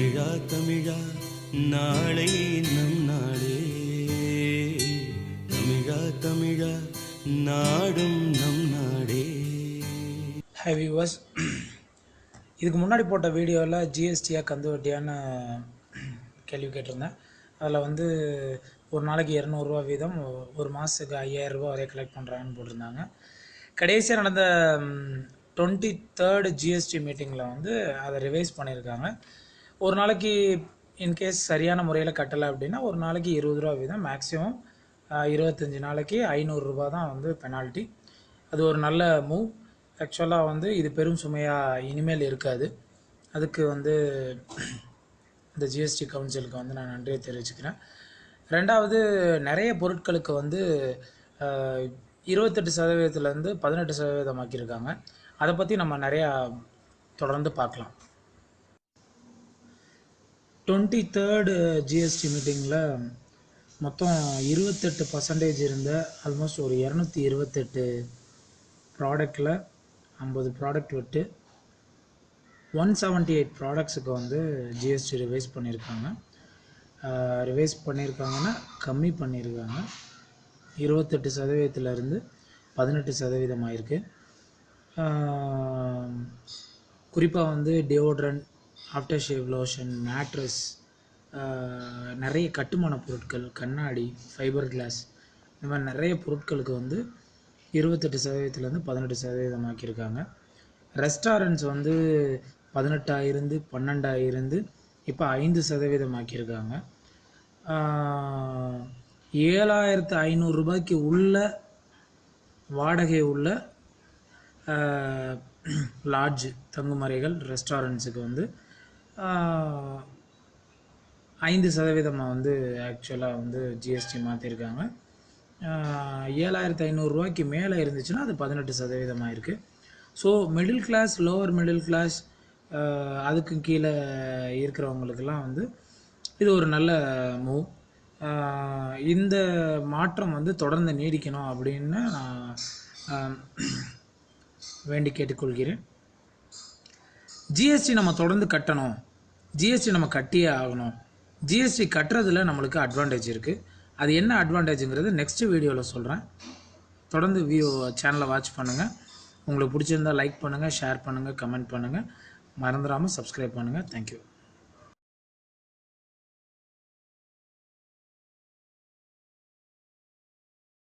தமிழா தமிழா நாளை நம் நாடே தமிழா தமிழா நாடும் நம் நாடே. ஹை வியூவர்ஸ் இதுக்கு முன்னாடி போட்ட வீடியோவில் ஜிஎஸ்டியாக கந்து வட்டியான்னு கேள்வி கேட்டிருந்தேன். அதில் வந்து ஒரு நாளைக்கு இரநூறுவா வீதம் ஒரு மாதத்துக்கு ஐயாயிரரூபா வரை கலெக்ட் பண்ணுறாங்கன்னு போட்டிருந்தாங்க. கடைசியாக நடந்த டுவெண்ட்டி தேர்டு ஜிஎஸ்டி மீட்டிங்கில் வந்து அதை ரிவைஸ் பண்ணியிருக்காங்க. ஒரு நாளைக்கு இன்கேஸ் சரியான முறையில் கட்டலை அப்படின்னா ஒரு நாளைக்கு இருபது ரூபா வீதம் மேக்ஸிமம் இருபத்தஞ்சி நாளைக்கு ஐநூறுரூபா தான் வந்து பெனால்ட்டி அது ஒரு நல்ல மூவ் ஆக்சுவலாக வந்து இது பெரும் சுமையாக இனிமேல் இருக்காது. அதுக்கு வந்து இந்த ஜிஎஸ்டி கவுன்சிலுக்கு வந்து நான் நன்றியை தெரிவிச்சுக்கிறேன். ரெண்டாவது நிறைய பொருட்களுக்கு வந்து இருபத்தெட்டு சதவீதத்துலேருந்து பதினெட்டு சதவீதமாக்கியிருக்காங்க. அதை பற்றி நம்ம நிறையா தொடர்ந்து பார்க்கலாம். டுவெண்ட்டி தேர்டு ஜிஎஸ்டி மீட்டிங்கில் மொத்தம் இருபத்தெட்டு பர்சன்டேஜ் இருந்த ஆல்மோஸ்ட் ஒரு இரநூத்தி இருபத்தெட்டு ப்ராடக்டில் ஐம்பது ப்ராடக்ட் விட்டு ஒன் செவன்ட்டி எயிட் ப்ராடக்ட்ஸுக்கு வந்து ஜிஎஸ்டி ரிவைஸ் பண்ணியிருக்காங்க ரிவைஸ் பண்ணியிருக்காங்கன்னா கம்மி பண்ணியிருக்காங்க இருபத்தெட்டு சதவீதத்துலேருந்து பதினெட்டு சதவீதம் ஆயிருக்கு குறிப்பாக வந்து deodorant after shave lotion mattress நிறைய கட்டுமான பொருட்கள் கண்ணாடி ஃபைபர் கிளாஸ் இந்த மாதிரி நிறைய பொருட்களுக்கு வந்து இருபத்தெட்டு சதவீதத்துலேருந்து பதினெட்டு சதவீதம் ஆக்கியிருக்காங்க. ரெஸ்டாரண்ட்ஸ் வந்து பதினெட்டாயிருந்து பன்னெண்டாயிருந்து இப்போ ஐந்து சதவீதம் ஆக்கியிருக்காங்க. ஏழாயிரத்து ஐநூறு ரூபாய்க்கு உள்ள வாடகை உள்ள லாட்ஜ் தங்குமறைகள் ரெஸ்டாரண்ட்ஸுக்கு வந்து ஐந்து சதவீதமாக வந்து ஆக்சுவலாக வந்து ஜிஎஸ்டி மாற்றிருக்காங்க ஏழாயிரத்து ஐநூறுரூவாய்க்கு மேலே இருந்துச்சுன்னா அது பதினெட்டு சதவீதமாக இருக்குது so middle class lower middle class அதுக்கு கீழே இருக்கிறவங்களுக்கெல்லாம் வந்து இது ஒரு நல்ல மூவ் இந்த மாற்றம் வந்து தொடர்ந்து நீடிக்கணும் அப்படின்னு நான் வேண்டி கேட்டுக்கொள்கிறேன். ஜிஎஸ்டி நம்ம தொடர்ந்து கட்டணும். ஜிஎஸ்டி நம்ம கட்டியே ஆகணும். ஜிஎஸ்டி கட்டுறதுல நம்மளுக்கு அட்வான்டேஜ் இருக்குது அது என்ன அட்வான்டேஜுங்கிறது நெக்ஸ்ட் வீடியோவில் சொல்கிறேன் தொடர்ந்து வியூ சேனலை வாட்ச் பண்ணுங்கள் உங்களுக்கு பிடிச்சிருந்தா லைக் பண்ணுங்கள் ஷேர் பண்ணுங்கள் கமெண்ட் பண்ணுங்கள் மறந்துடாமல் சப்ஸ்கிரைப் பண்ணுங்கள் தேங்க்யூ